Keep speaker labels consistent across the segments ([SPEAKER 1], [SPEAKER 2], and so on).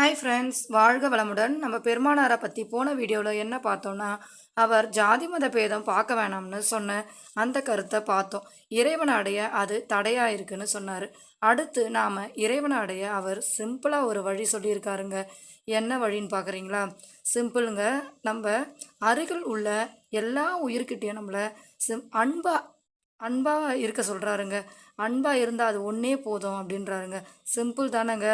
[SPEAKER 1] Hi friends வாழ்க வளமுடன். நம்ம பெருமானாரை பற்றி போன வீடியோவில் என்ன பார்த்தோம்னா அவர் ஜாதி மத பேதம் பார்க்க வேணாம்னு சொன்ன அந்த கருத்தை பார்த்தோம். இறைவனை அடைய அது தடையாக இருக்குன்னு சொன்னார். அடுத்து நாம் இறைவனை அடைய அவர் சிம்பிளாக ஒரு வழி சொல்லியிருக்காருங்க. என்ன வழின்னு பார்க்குறீங்களா? சிம்பிளுங்க நம்ம அருகில் உள்ள எல்லா உயிர்கிட்டையும் நம்மளை சிம் அன்பாக அன்பாக இருக்க சொல்கிறாருங்க அன்பாக இருந்தால் அது ஒன்றே போதும் அப்படின்றாருங்க. சிம்பிள் தானேங்க.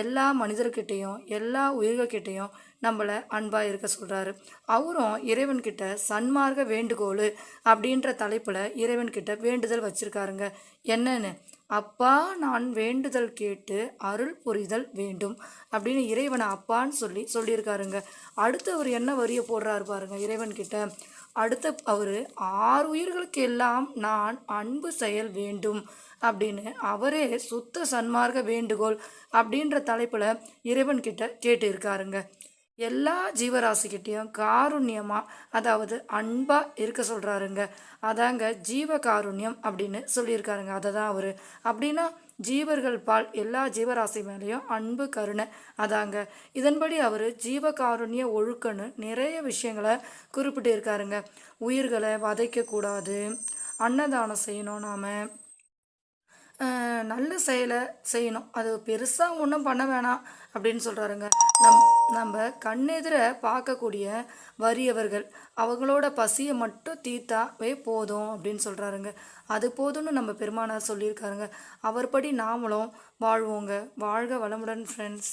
[SPEAKER 1] எல்லா மனிதர்கிட்டேயும் எல்லா உயிர்கள்கிட்டேயும் நம்மளை அன்பாக இருக்க சொல்கிறாரு அவரும் இறைவன்கிட்ட சன்மார்க்க வேண்டுகோள் அப்படின்ற தலைப்பில் இறைவன்கிட்ட வேண்டுதல் வச்சுருக்காருங்க. என்னன்னு? அப்பா நான் வேண்டுதல் கேட்டு அருள் புரிதல் வேண்டும் அப்படின்னு இறைவனை அப்பான்னு சொல்லி சொல்லியிருக்காருங்க. அடுத்து அவர் என்ன வரிய போடுறாரு பாருங்க இறைவன்கிட்ட அடுத்த அவர் ஆறு உயிர்களுக்கு எல்லாம் நான் அன்பு செயல் வேண்டும் அப்படின்னு அவரே சுத்த சன்மார்க்க வேண்டுகோள் அப்படின்ற தலைப்பில் இறைவன்கிட்ட கேட்டு இருக்காருங்க எல்லா ஜீவராசிக்கிட்டேயும் காருண்யமாக அதாவது அன்பாக இருக்க சொல்கிறாருங்க அதாங்க ஜீவ காருண்யம் அப்படின்னு சொல்லியிருக்காருங்க. அதை தான் அவர். அப்படின்னா ஜீவர்கள் பால் எல்லா ஜீவராசி மேலேயும் அன்பு கருணை. அதாங்க. இதன்படி அவர் ஜீவகாருண்ய ஒழுக்கன்னு நிறைய விஷயங்களை குறிப்பிட்டு இருக்காருங்க உயிர்களை வதைக்கக்கூடாது. அன்னதானம் செய்யணும் நாம். நல்ல செயலை செய்யணும். அது பெருசாக ஒன்றும் பண்ண வேணாம் அப்படின்னு சொல்கிறாருங்க நம் நம்ம கண்ணெதிர பார்க்கக்கூடிய வறியவர்கள் அவங்களோட பசியை மட்டும் தீர்த்தாவே போதும் அப்படின்னு சொல்கிறாருங்க அது போதும்னு நம்ம பெருமானார் சொல்லியிருக்காருங்க. அவர்படி நாமளும் வாழ்வோங்க. வாழ்க வளமுடன் ஃப்ரெண்ட்ஸ்